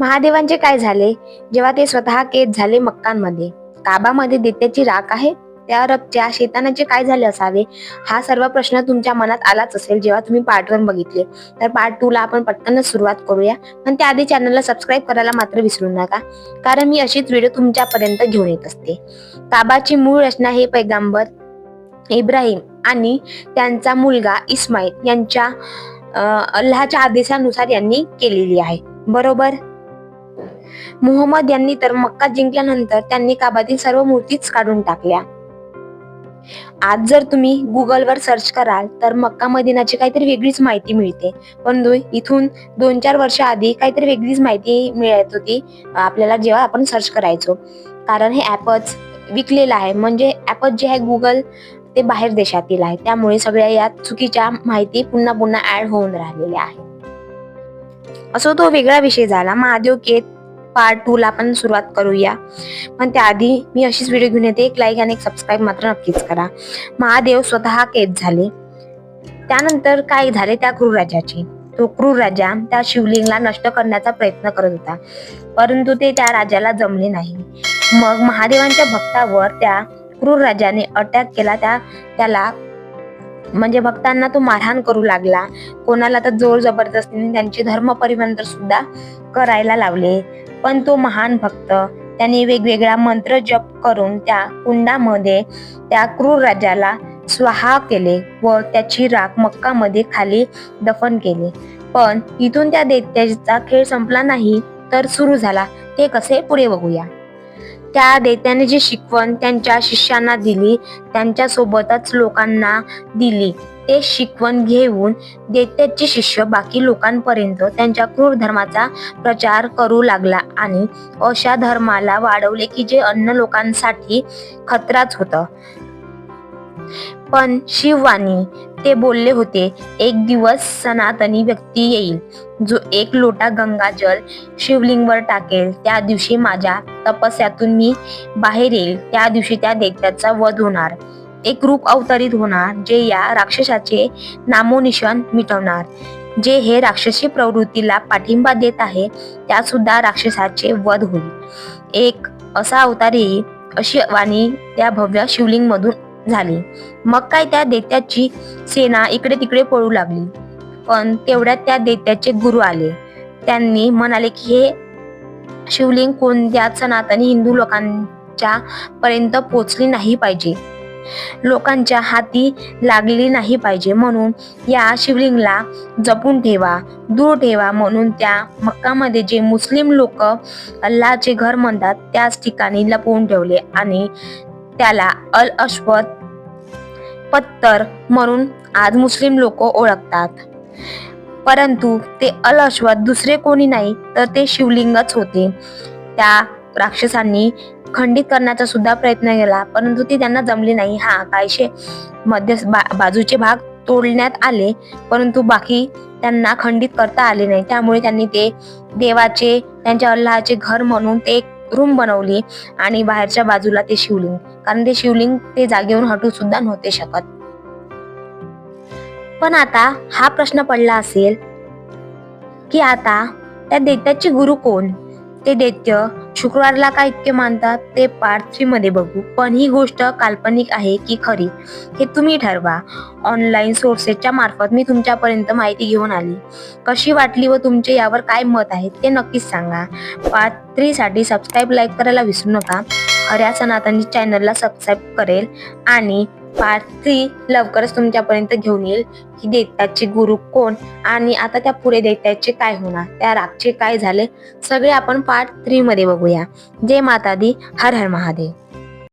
महादेवांचे काय झाले? जेव्हा ते स्वतः कैद झाले मक्कांमध्ये. काबामध्ये दित्याची राख आहे त्या रबच्या शेतानाचे काय झाले असावे? हा सर्व प्रश्न तुमच्या मनात आलाच असेल जेव्हा तुम्ही पार्ट वन बघितले. तर पार्ट टू ला आपण पटकनच सुरुवात करूया. पण त्याआधी चॅनलला सबस्क्राईब करायला मात्र विसरू नका. कारण मी अशीच व्हिडिओ तुमच्यापर्यंत घेऊन येत असते. काबाची मूळ रचना हे पैगांबर इब्राहिम आणि त्यांचा मुलगा इस्माईल यांच्या अल्लाच्या आदेशानुसार यांनी केलेली आहे. बरोबर? मोहम्मद यांनी तर मक्का जिंकल्यानंतर त्यांनी काबातील सर्व मूर्तीच काढून टाकल्या. आज जर तुम्ही गुगलवर सर्च कराल तर मक्का मदिनाची काहीतरी वेगळीच माहिती मिळते. परंतु इथून दोन चार वर्ष आधी काहीतरी वेगळीच माहिती मिळत होती आपल्याला जेव्हा आपण सर्च करायचो. कारण हे ॲपच विकलेलं आहे. म्हणजे ॲपच जे आहे गुगल ते बाहेर देशातील आहे. त्यामुळे सगळ्या या चुकीच्या माहिती पुन्हा पुन्हा ऍड होऊन राहिलेल्या आहे असो तो वेगळा विषय झाला. महादेव केत पार्ट टू ला आपण सुरुवात करूया. पण त्याआधी मी अशीच व्हिडिओ घेऊन येते. एक लाईक आणि एक सबस्क्राईब मात्र नक्कीच करा. महादेव स्वतः कैद झाले. त्यानंतर काय झाले? त्या क्रूर राजाचे तो क्रूर राजा त्या शिवलिंगला नष्ट करण्याचा प्रयत्न करत होता. परंतु ते त्या राजाला जमले नाही. मग महादेवांच्या भक्तावर त्या क्रूर राजाने अटॅक केला. त्या त्याला म्हणजे भक्तांना तो मारहाण करू लागला. कोणाला तर जोर जबरदस्तीने त्यांचे धर्म परिमंत्र सुद्धा करायला लावले. पण तो महान भक्त त्याने वेगवेगळा मंत्र जप करून त्या कुंडामध्ये त्या क्रूर राजाला स्वाहा केले व त्याची राख मक्कामध्ये खाली दफन केले. पण इथून त्या दैत्याचा खेळ संपला नाही तर सुरू झाला. ते कसे? पुढे बघूया. त्या देत्याने जी शिकवण त्यांच्या शिष्यांना दिली त्यांच्यासोबतच लोकांना दिली ते शिकवण घेऊन देत्याचे शिष्य बाकी लोकांपर्यंत त्यांच्या क्रूर धर्माचा प्रचार करू लागला आणि अशा धर्माला वाढवले की जे अन्न लोकांसाठी खतराच होतं. पण शिववाणी ते बोलले होते एक दिवस सनातनी व्यक्ती येईल जो एक लोटा गंगाजल शिवलिंगवर टाकेल. त्या दिवशी माझ्या तपस्यातून मी बाहेर येईल. त्या दिवशी त्या देवत्याचा वध होणार. एक रूप अवतरित होणार जे या राक्षसाचे नामोनिशान मिटवणार. जे हे राक्षसी प्रवृत्तीला पाठिंबा देत आहे त्या सुद्धा राक्षसाचे वध होईल. एक असा अवतार येईल अशी वाणी त्या भव्य शिवलिंग मधून झाली. मग काय त्या दैत्याची सेना इकडे तिकडे पळू लागली. पण तेवढ्यात त्या दैत्याचे गुरु आले. त्यांनी म्हणाले की हे शिवलिंग कोणत्या सनातनी हिंदू लोकांच्या पर्यंत पोचली नाही पाहिजे. लोकांच्या हाती लागली नाही पाहिजे. म्हणून या शिवलिंगला जपून ठेवा दूर ठेवा. म्हणून त्या मक्कामध्ये जे मुस्लिम लोक अल्लाचे घर म्हणतात त्याच ठिकाणी लपवून ठेवले आणि त्याला अल अश्वत पत्तर म्हणून आज मुस्लिम लोक ओळखतात. परंतु ते अल अश्वत दुसरे कोणी नाही तर ते शिवलिंगच होते. त्या राक्षसांनी खंडित करण्याचा सुद्धा प्रयत्न केला परंतु ते त्यांना जमले नाही. हा काहीशे मध्य बा- बाजूचे भाग तोडण्यात आले परंतु बाकी त्यांना खंडित करता आले नाही. त्यामुळे त्यांनी ते देवाचे त्यांच्या अल्लाचे घर म्हणून ते रूम बनवली आणि बाहेरच्या बाजूला ते शिवलिंग. कारण ते शिवलिंग ते जागेवरून हटू सुद्धा नव्हते शकत. पण आता हा प्रश्न पडला असेल की आता त्या दैत्याचे गुरु कोण? ते दैत्य शुक्रवारला का इतके मानतात ते पार्ट थ्री मध्ये बघू. पण ही गोष्ट काल्पनिक आहे की खरी हे तुम्ही ठरवा. ऑनलाईन सोर्सेसच्या मार्फत मी तुमच्यापर्यंत माहिती घेऊन आली. कशी वाटली व तुमचे यावर काय मत आहे ते नक्कीच सांगा. पार्ट थ्री साठी सबस्क्राईब लाईक करायला विसरू नका. खऱ्या सनातनी चॅनलला सबस्क्राईब करेल आणि पार्ट थ्री लवकरच तुमच्यापर्यंत घेऊन येईल. की दैत्याचे गुरु कोण आणि आता त्या पुढे दैत्याचे काय होणार? त्या रागचे काय झाले? सगळे आपण पार्ट थ्री मध्ये बघूया. जय माता दी हर हर महादेव.